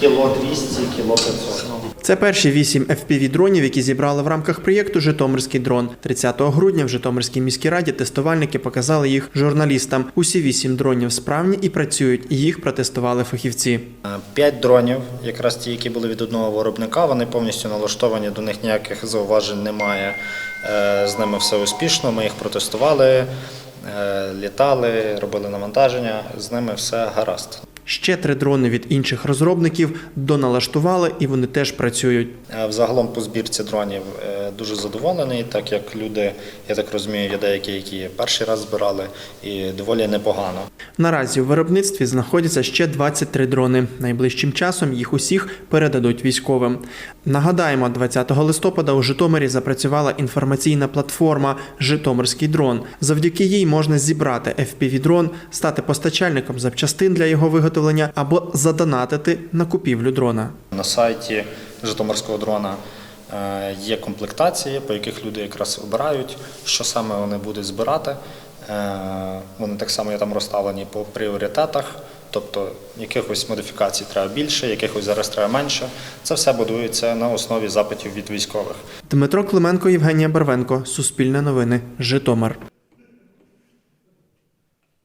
кіло 200, кіло 500. Це перші вісім FPV-дронів, які зібрали в рамках проєкту Житомирський дрон. 30 грудня в Житомирській міській раді тестувальники показали їх журналістам. Усі вісім дронів справні і працюють. Їх протестували фахівці. Е, П'ять дронів, якраз ті, які були від одного виробника, вони повністю налаштовані, до них ніяких зауважень немає. Е, З ними все успішно. Ми їх протестували, е, літали, робили навантаження. З ними все гаразд. Ще три дрони від інших розробників доналаштували, і вони теж працюють. Е, Взагалом по збірці дронів е, дуже задоволений, так як люди, я так розумію, є деякі, які перший раз збирали, і доволі непогано. Наразі у виробництві знаходяться ще 23 дрони. Найближчим часом їх усіх передадуть військовим. Нагадаємо, 20 листопада у Житомирі запрацювала інформаційна платформа Житомирський дрон. Завдяки їй можна зібрати FPV-дрон, стати постачальником запчастин для його виготовлення або задонатити на купівлю дрона. На сайті Житомирського дрона е, є комплектації, по яких люди якраз обирають, що саме вони будуть збирати. Е, Вони так само є там розставлені по пріоритетах, тобто якихось модифікацій треба більше, якихось зараз треба менше. Це все будується на основі запитів від військових. Дмитро Клименко, Євгенія Барвенко, Суспільне новини, Житомир.